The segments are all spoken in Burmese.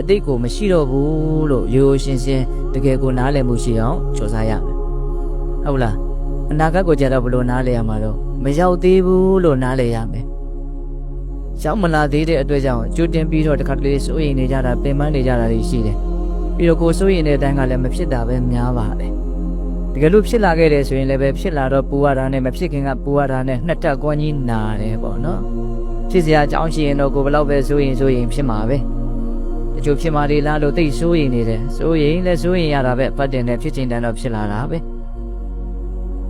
အတိတ်ကိုမရှိတော့ဘူးလို့ရိုးရိုးရှင်းရှင်းတကယ်ကိုနားလည်မှုရှိအောင်ကြိုးစားရမယ်ဟုတ်လားအနာဂတ်ကိုကြတော့ဘယ်လိုနားလည်ရမှာတော့မရောက်သေးဘူးလို့နားလည်ရမယ်ရောက်မလာသေးတဲ့အတွက်ကြောင့်ကြိုတင်ပြီးတော့တခါတလေစိုးရိမ်နေကြတာပင်ပန်းနေကြတာတွေရှိတယ်ပြီးတော့ကိုယ်စိုးရိမ်တဲ့အတိုင်းကလည်းမဖြစ်တာပဲများပါတယ်တကယ်လို့ဖြစ်လာခဲ့တယ်ဆိုရင်လည်းပဲဖြစ်လာတော့ပူရတာနဲ့မဖြစ်ခင်ကပူရတာနဲ့နှစ်တက်ကွန်ကြီးနာတယ်ပေါ့နော်ဖြစ်စရာအကြောင်းရှိရင်တော့ကိုယ်ဘယ်တော့ပဲစိုးရင်စိုးရင်ဖြစ်မှာပဲ တချို့ဖြစ်မာတွေလားလို့သိစိုးရင်နေတယ်စိုးရင်လည်းစိုးရင်ရတာပဲပတ်တင်တဲ့ဖြစ်ချင်းတန်းတော့ဖြစ်လာတာပဲ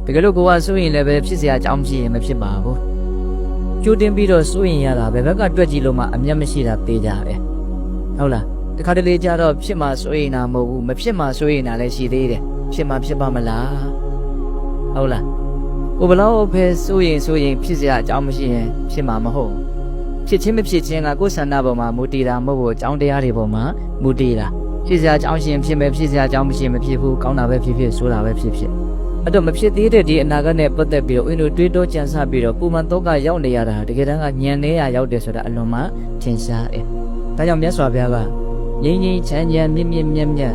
တကယ်လို့ကိုကစိုးရင်လည်းပဲဖြစ်စရာအကြောင်းမရှိရင်မဖြစ်ပါဘူးကြိုတင်ပြီးတော့စိုးရင်ရတာပဲဘက်ကတွက်ကြည့်လို့မှအမျက်မရှိတာသေးကြပဲဟုတ်လားတခါတလေကြတော့ဖြစ်မှာစိုးရင်တာမဟုတ်ဘူးမဖြစ်မှာစိုးရင်တာလည်းရှိသေးတယ်ဖြစ်မှာဖြစ်ပါမလားဟုတ်လားကိုဘလောက်ပဲစိုးရင်စိုးရင်ဖြစ်စရာအကြောင်းမရှိရင်ဖြစ်မှာမဟုတ်ဘူး ဖြစ်ချင်းမဖြစ်ချင်းကကိုယ်ဆန္ဒပေါ်မှာမူတည်တာမဟုတ်ဘူးအကြောင်းတရားတွေပေါ်မှာမူတည်တာဖြစ်စရာအကြောင်းရှင်ဖြစ်မယ်ဖြစ်စရာအကြောင်းမရှိရင်မဖြစ်ဘူးကောင်းတာပဲဖြစ်ဖြစ်ဆိုးတာပဲဖြစ်ဖြစ်အဲ့တော့မဖြစ်သေးတဲ့ဒီအနာဂတ်နဲ့ပတ်သက်ပြီးတော့အင်းတို့တွေးတောကြံစပြီးတော့ပူမှန်တော့ကရောက်နေရတာတကယ်တမ်းကညံနေရရောက်တယ်ဆိုတာအလွန်မှထင်ရှားတယ်။ဒါကြောင့်မြတ်စွာဘုရားကငြိမ်းငြိမ်းချမ်းချမ်းမြင့်မြင့်မြတ်မြတ်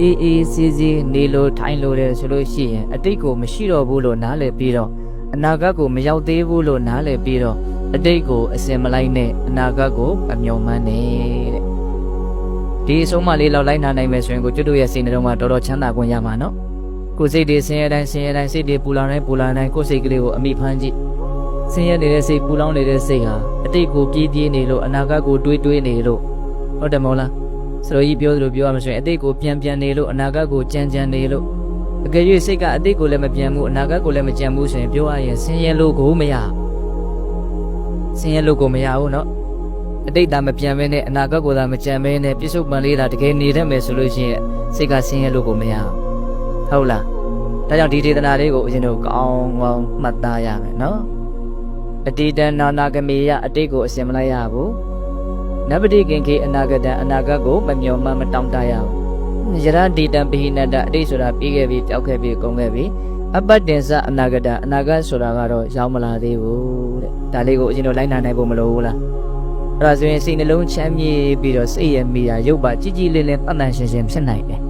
အေးအေးဆေးဆေးနေလို့ထိုင်လို့တယ်ဆိုလို့ရှိရင်အတိတ်ကိုမရှိတော့ဘူးလို့နားလည်ပြီးတော့အနာဂတ်ကိုမရောက်သေးဘူးလို့နားလည်ပြီးတော့ အတိတ်ကိုအစင်မလိုက်နဲ့အနာဂတ်ကိုမမျှော်မှန်းနဲ့တဲ့ဒီအဆုံးမလေးလောက်လိုက်နာနိုင်မယ်ဆိုရင်ကိုကျွတ်တို့ရဲ့စိတ်နှလုံးမှာတော်တော်ချမ်းသာခွင့်ရမှာနော်ကိုယ်စိတ်တွေဆင်းရဲတိုင်းဆင်းရဲတိုင်းစိတ်တွေပူလောင်တိုင်းပူလောင်တိုင်းကိုယ်စိတ်ကလေးကိုအမိဖမ်းကြည့်ဆင်းရဲနေတဲ့စိတ်ပူလောင်နေတဲ့စိတ်ဟာအတိတ်ကိုပြေးပြေးနေလို့အနာဂတ်ကိုတွေးတွေးနေလို့ဟုတ်တယ်မဟုတ်လားဆရာကြီးပြောသလိုပြောရမှာဆိုရင်အတိတ်ကိုပြန်ပြန်နေလို့အနာဂတ်ကိုကြမ်းကြမ်းနေလို့အကယ်၍စိတ်ကအတိတ်ကိုလည်းမပြန်ဘူးအနာဂတ်ကိုလည်းမကြမ်းဘူးဆိုရင်ပြောရရင်ဆင်းရဲလို့ကိုမရဘူး ဆင်းရဲလို့ကိုမရဘူးเนาะအတိတ်သာမပြန်မဲနဲ့အနာဂတ်ကိုသာမကြံမဲနဲ့ပြစ္ဆုတ်ပန်လေးသာတကယ်နေတတ်မယ်ဆိုလို့ရှိရင်စိတ်ကဆင်းရဲလို့ကိုမရဘူးဟုတ်လားဒါကြောင့်ဒီဒေသနာလေးကိုဦးဇင်းတို့ကောင်းကောင်းမှတ်သားရမယ်เนาะအတိတနာနာဂမေယအတိတ်ကိုအစင်မလိုက်ရဘူးနဗတိကင်ခေအနာဂတံအနာဂတ်ကိုမမျော်မှန်းမတောင့်တရဘူးယရဒီတံပိဟိနတအတိတ်ဆိုတာပြီးခဲ့ပြီပျောက်ခဲ့ပြီကုန်ခဲ့ပြီ အပ္ပတင်္စအနာဂတအနာဂတ်ဆိုတာကတော့ရောက်မလာသေးဘူးတဲ့ဒါလေးကိုအရင်တို့လိုက်နာနိုင်ဖို့မလိုဘူးလားအဲ့ဒါဆိုရင်စိတ်နှလုံးချမ်းမြေ့ပြီးတော့စိတ်ရဲ့မိရာရုပ်ပါကြည်ကြည်လင်းလင်းတန်တန်ရှင်းရှင်းဖြစ်နိုင်တယ်